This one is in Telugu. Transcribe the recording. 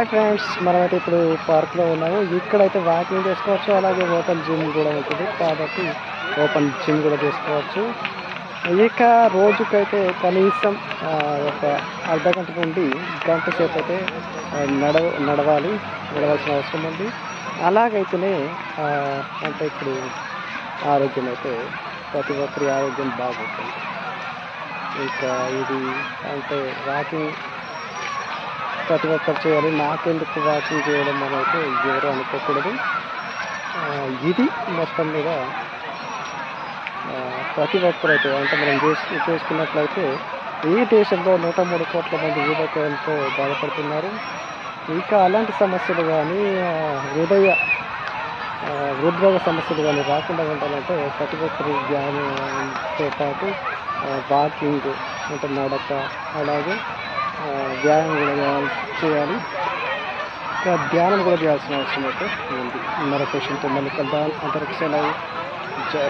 హాయ్ ఫ్రెండ్స్ మనమైతే ఇప్పుడు పార్క్లో ఉన్నాము. ఇక్కడైతే వాకింగ్ చేసుకోవచ్చు అలాగే ఓపెన్ జిమ్ కూడా ఉంటుంది కాబట్టి ఓపెన్ జిమ్ కూడా చేసుకోవచ్చు. ఇక రోజుకైతే కనీసం ఒక అర్ధ గంట నుండి గంట సేపు అయితే నడవ నడవాలి నడవాల్సిన అవసరం ఉంది. అలాగైతేనే అంటే ఇప్పుడు ఆరోగ్యం అయితే ప్రతి ఒక్కరి ఆరోగ్యం బాగుంటుంది. ఇంకా ఇది అంటే వాకింగ్ ప్రతి ఒక్కరు చేయాలి. నాకెందుకు వాకింగ్ చేయడం అనేది ఎవరు అనుకోకూడదు. ఇది మొత్తం మీద ప్రతి ఒక్కరైతే అయితే అంటే మనం చేసు చేసుకున్నట్లయితే ఈ దేశంలో నూట మూడు కోట్ల మంది ఊబకాయంతో బాధపడుతున్నారు. ఇంకా అలాంటి సమస్యలు కానీ హృదయ హృద్రోగ సమస్యలు కానీ రాకుండా ఉండాలంటే ప్రతి ఒక్కరు ధ్యానంతో పాటు వాకింగ్ అంటే నడక అలాగే వ్యాయామం కూడా చేయాలి- చేయాలి. ఇంకా ధ్యానం కూడా చేయాల్సిన అవసరం అయితే ఉంది. మరొక క్వశ్చన్తో మళ్ళీ కలుద్దాం. అంతరిక్ష జై